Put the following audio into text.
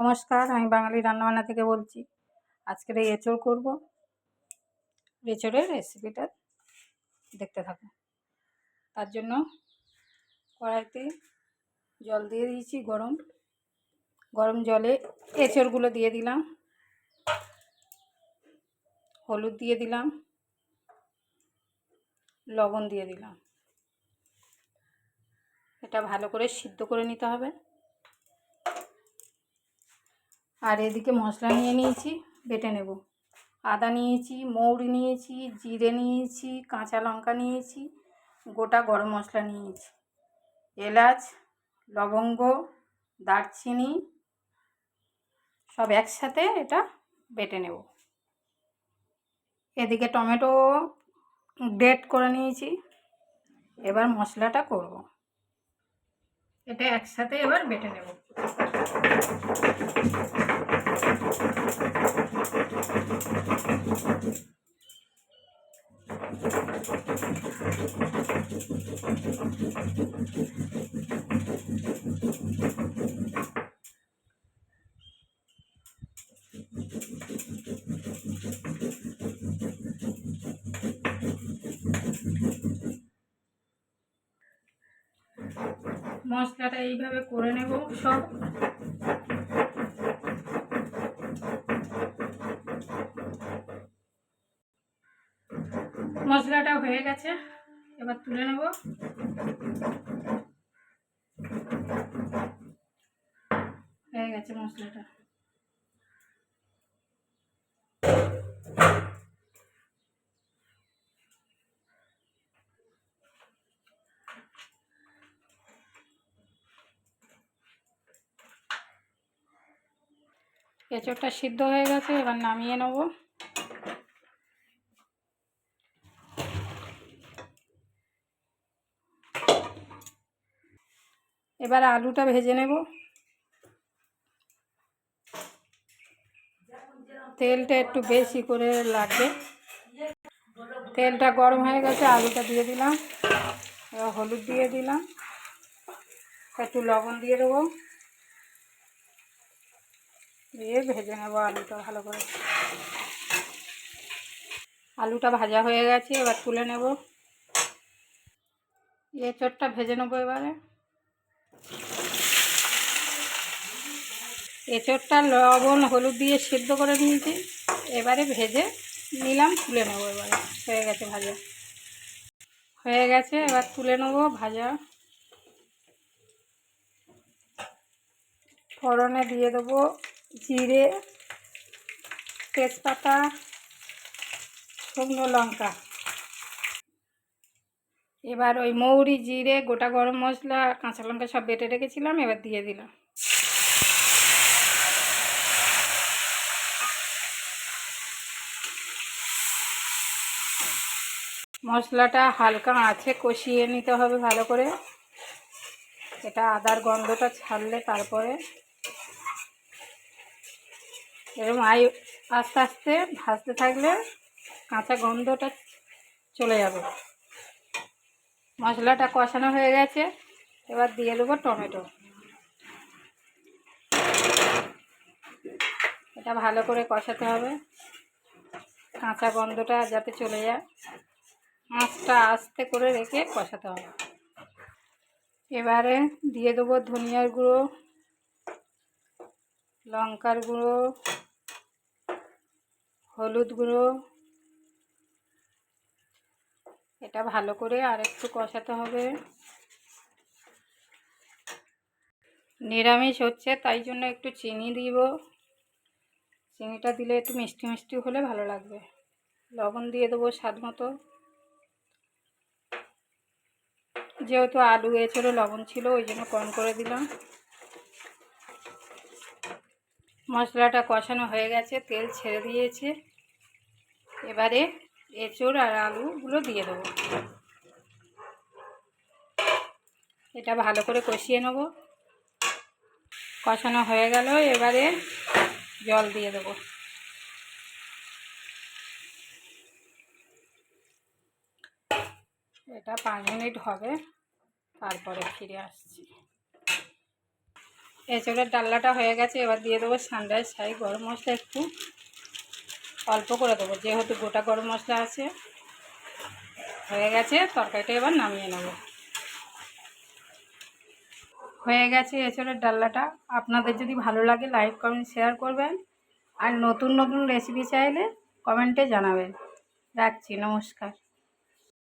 নমস্কার, আমি বাঙালি রান্নাবান্না থেকে বলছি। আজকের এই এঁচড় করব। এঁচড়ের রেসিপিটা দেখতে থাকো। তার জন্য কড়াইতে জল দিয়ে দিয়েছি গরম। গরম জলে এঁচড়গুলো দিয়ে দিলাম। হলুদ দিয়ে দিলাম। লবণ দিয়ে দিলাম। এটা ভালো করে সিদ্ধ করে নিতে হবে। আর এদিকে মশলা নিয়ে নিয়েছি, বেটে নেব। আদা নিয়েছি, মৌরি নিয়েছি, জিরে নিয়েছি, কাঁচা লঙ্কা নিয়েছি, গোটা গরম মশলা নিয়েছি। এলাচ, লবঙ্গ, দারচিনি সব একসাথে এটা বেটে নেব। এদিকে টমেটো গ্রেট করে নিয়েছি, এবার মশলাটা করব। এটা একসাথে এবার বেটে নেব। মশলাটা এইভাবে করে নেব সব। মশলাটা হয়ে গেছে এবার তুলে নেব। হয়ে গেছে মশলাটা। এঁচড়টা সিদ্ধ হয়ে গেছে এবার নামিয়ে নেব। এবার আলুটা ভেজে নেব। তেলটা একটু বেশি করে লাগবে। তেলটা গরম হয়ে গেছে, আলুটা দিয়ে দিলাম, এবার হলুদ দিয়ে দিলাম, একটু লবণ দিয়ে দেবো। দিয়ে ভেজে নেব আলুটা ভালো করে। আলুটা ভাজা হয়ে গেছে, এবার তুলে নেব। এঁচড়টা ভেজে নেব এবারে। এঁচড়টা লবণ, হলুদ দিয়ে সিদ্ধ করে নিয়েছি। এবারে ভেজে নিলাম, তুলে নেব এবারে। হয়ে গেছে ভাজা। হয়ে গেছে, এবার তুলে নেব ভাজা। ফোড়নে দিয়ে দেবো জিরে, তেজপাতা, শুকনো লঙ্কা। এবার ওই মৌরি, জিরে, গোটা গরম মশলা কাঁচা লঙ্কা সব বেটে রেখেছিলাম, এবার দিয়ে দিলাম। মশলাটা হালকা আছে কষিয়ে নিতে হবে ভালো করে। এটা আদার গন্ধটা ছাড়লে তারপরে এরকম আই, আস্তে আস্তে ভাজতে থাকলে কাঁচা গন্ধটা চলে যাবে। মশলাটা কষানো হয়ে গেছে। এবার দিয়ে দেবো টমেটো। এটা ভালো করে কষাতে হবে। কাঁচা গন্ধটা যাতে চলে যায়। মাছটা আস্তে করে রেখে কষাতে হবে। এবারে দিয়ে দেবো ধনিয়ার গুঁড়ো, লঙ্কার গুঁড়ো, হলুদ গুঁড়ো এটা ভালো করে আর একটু কষাতে হবে। নিরামিষ হচ্ছে, তাই জন্য একটু চিনি দিব। চিনিটা দিলে একটু মিষ্টি মিষ্টি হলে ভালো লাগবে। লবণ দিয়ে দেবো স্বাদ মতো। যেহেতু আলু এছাড়াও লবণ ছিল, ওই জন্য কম করে দিলাম। মশলাটা কষানো হয়ে গেছে, তেল ছেড়ে দিয়েছে। এবারে এঁচড় আর আলুগুলো দিয়ে দেবো। এটা ভালো করে কষিয়ে নেব। কষানো হয়ে গেল এবারে জল দিয়ে দেবো। এটা পাঁচ মিনিট হবে, তারপরে ফিরে আসছি। এঁচড়ের ডাল্লাটা হয়ে গেছে, এবার দিয়ে দেবো সানরাইজ শাহি গরম মশলা একটু। অল্প করে দেবো, যেহেতু গোটা গরম মশলা আছে। হয়ে গেছে, তরকারিটা এবার নামিয়ে নেব। হয়ে গেছে এছাড়া ডাল্লাটা। আপনাদের যদি ভালো লাগে, লাইক, কমেন্ট, শেয়ার করবেন। আর নতুন নতুন রেসিপি চাইলে কমেন্টে জানাবেন। রাখছি, নমস্কার।